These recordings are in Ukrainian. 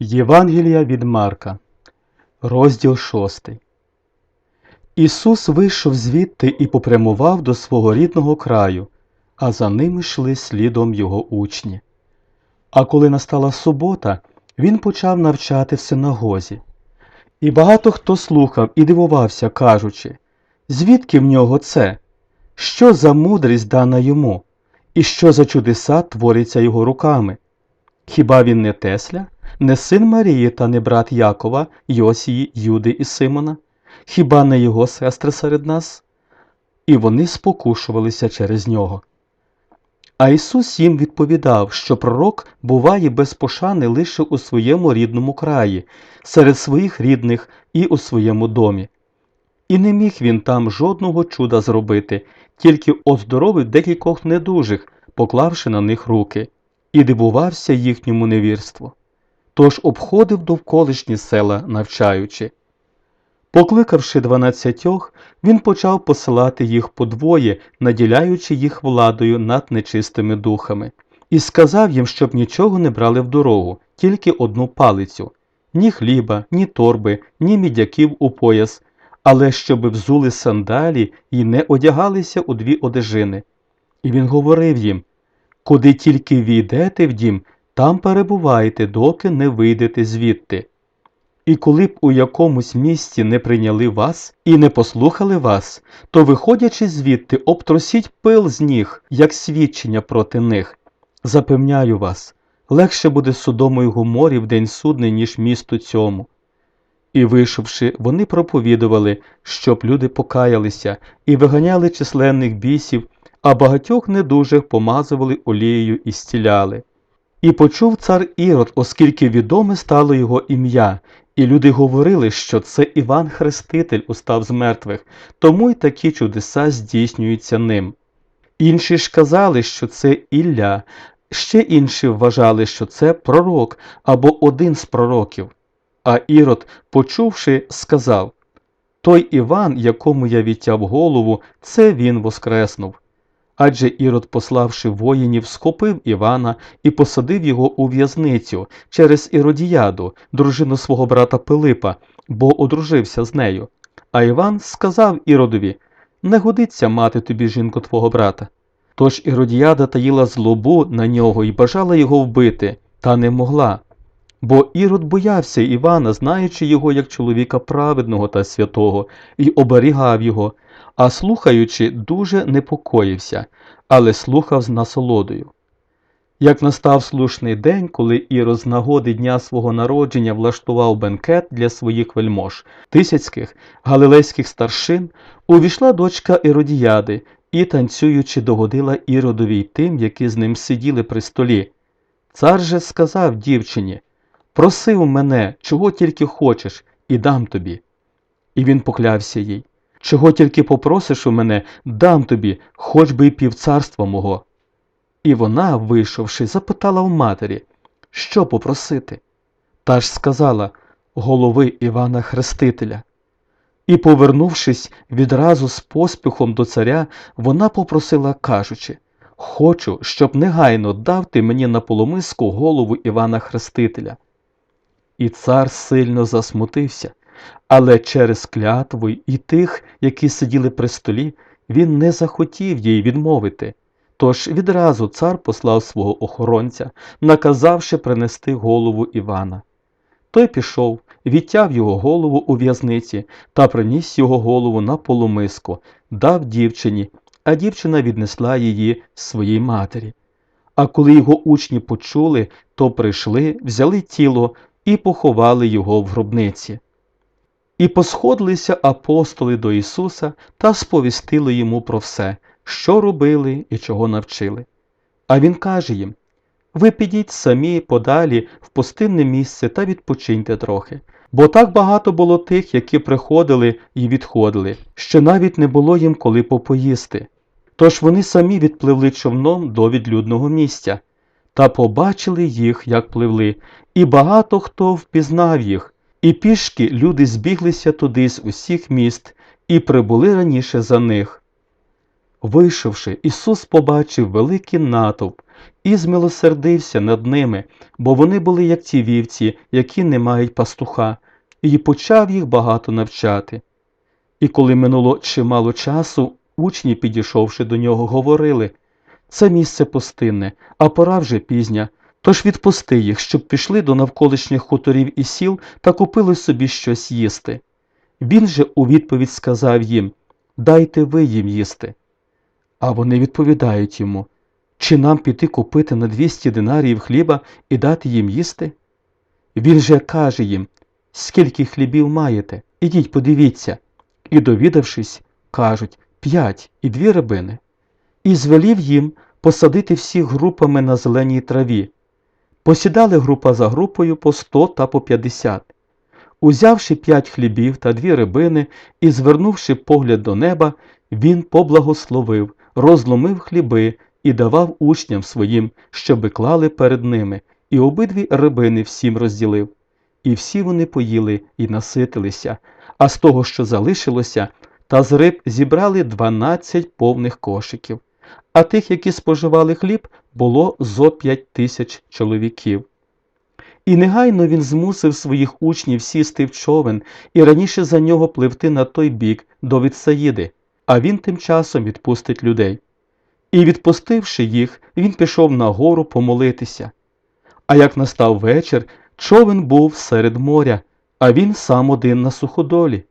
Євангелія від Марка, розділ 6. Ісус вийшов звідти і попрямував до свого рідного краю, а за ним йшли слідом його учні. А коли настала субота, він почав навчати в синагозі. І багато хто слухав і дивувався, кажучи, звідки в нього це? Що за мудрість дана йому, і що за чудеса творяться його руками? Хіба він не Тесля, не син Марії та не брат Якова, Йосії, Юди і Симона? Хіба не його сестри серед нас? І вони спокушувалися через нього. А Ісус їм відповідав, що пророк буває без пошани лише у своєму рідному краї, серед своїх рідних і у своєму домі. І не міг він там жодного чуда зробити, тільки оздоровив декількох недужих, поклавши на них руки, і дивувався їхньому невірству. Тож обходив довколишні села, навчаючи. Покликавши дванадцятьох, він почав посилати їх подвоє, наділяючи їх владою над нечистими духами, і сказав їм, щоб нічого не брали в дорогу, тільки одну палицю ні хліба, ні торби, ні мідяків у пояс, але щоб взули сандалі і не одягалися у дві одежини. І він говорив їм Куди тільки війдете в дім, там перебувайте, доки не вийдете звідти. І коли б у якомусь місці не прийняли вас і не послухали вас, то, виходячи звідти, обтросіть пил з ніг, як свідчення проти них. Запевняю вас, легше буде Содому й Гоморі в день судний, ніж місту цьому. І, вийшовши, вони проповідували, щоб люди покаялися, і виганяли численних бісів, а багатьох недужих помазували олією і стіляли. І почув цар Ірод, оскільки відоме стало його ім'я, і люди говорили, що це Іван Хреститель устав з мертвих, тому й такі чудеса здійснюються ним. Інші ж казали, що це Ілля, ще інші вважали, що це пророк або один з пророків. А Ірод, почувши, сказав Той Іван, якому я відтяв голову, це він воскреснув. Адже Ірод, пославши воїнів, схопив Івана і посадив його у в'язницю через Іродіяду, дружину свого брата Пилипа, бо одружився з нею. А Іван сказав Іродові Не годиться мати тобі жінку твого брата. Тож Іродіяда таїла злобу на нього і бажала його вбити, та не могла. Бо Ірод боявся Івана, знаючи його як чоловіка праведного та святого, і оберігав його, а слухаючи, дуже непокоївся, але слухав з насолодою. Як настав слушний день, коли Ірод з нагоди дня свого народження влаштував бенкет для своїх вельмож, тисяцьких галилейських старшин, увійшла дочка Іродіяди і, танцюючи, догодила Іродові й тим, які з ним сиділи при столі. Цар же сказав дівчині Проси у мене, чого тільки хочеш, і дам тобі. І він поклявся їй Чого тільки попросиш у мене, дам тобі, хоч би й півцарства мого. І вона, вийшовши, запитала у матері, що попросити. Та ж сказала голови Івана Хрестителя. І, повернувшись відразу з поспіхом до царя, вона попросила, кажучи Хочу, щоб негайно дав ти мені на полумиску голову Івана Хрестителя. І цар сильно засмутився, але через клятву і тих, які сиділи при столі, він не захотів їй відмовити. Тож відразу цар послав свого охоронця, наказавши принести голову Івана. Той пішов, відтяв його голову у в'язниці та приніс його голову на полумиску, дав дівчині, а дівчина віднесла її своїй матері. А коли його учні почули, то прийшли, взяли тіло і поховали його в гробниці. І посходилися апостоли до Ісуса та сповістили йому про все, що робили і чого навчили. А Він каже їм Ви підіть самі подалі в пустинне місце та відпочиньте трохи, бо так багато було тих, які приходили і відходили, що навіть не було їм коли попоїсти. Тож вони самі відпливли човном до відлюдного місця, та побачили їх, як пливли, і багато хто впізнав їх, і пішки люди збіглися туди з усіх міст і прибули раніше за них. Вийшовши, Ісус побачив великий натовп і змилосердився над ними, бо вони були як ті вівці, які не мають пастуха, і почав їх багато навчати. І коли минуло чимало часу, учні, підійшовши до нього, говорили це місце пустинне, а пора вже пізня. Тож відпусти їх, щоб пішли до навколишніх хуторів і сіл та купили собі щось їсти. Він же у відповідь сказав їм Дайте ви їм їсти. А вони відповідають йому Чи нам піти купити на 200 динаріїв хліба і дати їм їсти? Він же каже їм Скільки хлібів маєте? Ідіть, подивіться. І, довідавшись, кажуть п'ять і дві рибини. І звелів їм посадити всіх групами на зеленій траві. Посідали група за групою по сто та по п'ятдесят. Узявши п'ять хлібів та дві рибини і звернувши погляд до неба, він поблагословив, розломив хліби і давав учням своїм, щоби клали перед ними, і обидві рибини всім розділив. І всі вони поїли і наситилися, а з того, що залишилося, та з риб зібрали дванадцять повних кошиків, а тих, які споживали хліб, було зо п'ять тисяч чоловіків. І негайно він змусив своїх учнів сісти в човен і раніше за нього пливти на той бік до Вітсаїди, а він тим часом відпустить людей. І, відпустивши їх, він пішов на гору помолитися. А як настав вечір, човен був серед моря, а він сам один на суходолі.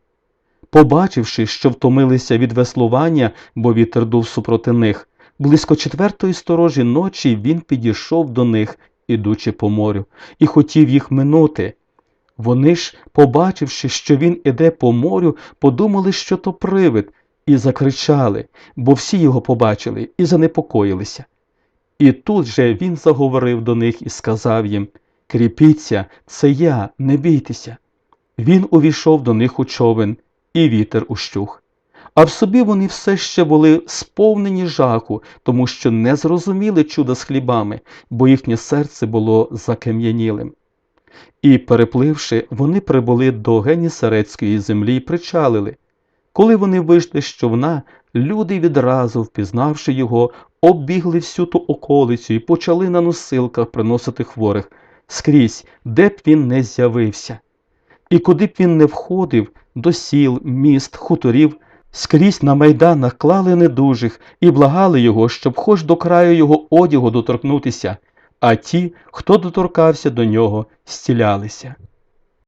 Побачивши, що втомилися від веслування, бо вітер дув супроти них, близько четвертої сторожі ночі він підійшов до них, ідучи по морю, і хотів їх минути. Вони ж, побачивши, що він іде по морю, подумали, що то привид, і закричали, бо всі його побачили і занепокоїлися. І тут же він заговорив до них і сказав їм Кріпіться, це я, не бійтеся. Він увійшов до них у човен, і вітер ущух. А в собі вони все ще були сповнені жаху, тому що не зрозуміли чуда з хлібами, бо їхнє серце було закам'янілим. І, перепливши, вони прибули до Генісарецької землі і причалили. Коли вони вийшли з човна, люди відразу, впізнавши його, оббігли всю ту околицю і почали на носилках приносити хворих скрізь, де б він не з'явився. І куди б він не входив, до сіл, міст, хуторів, скрізь на майданах клали недужих і благали його, щоб хоч до краю його одягу доторкнутися, а ті, хто доторкався до нього, зцілялися.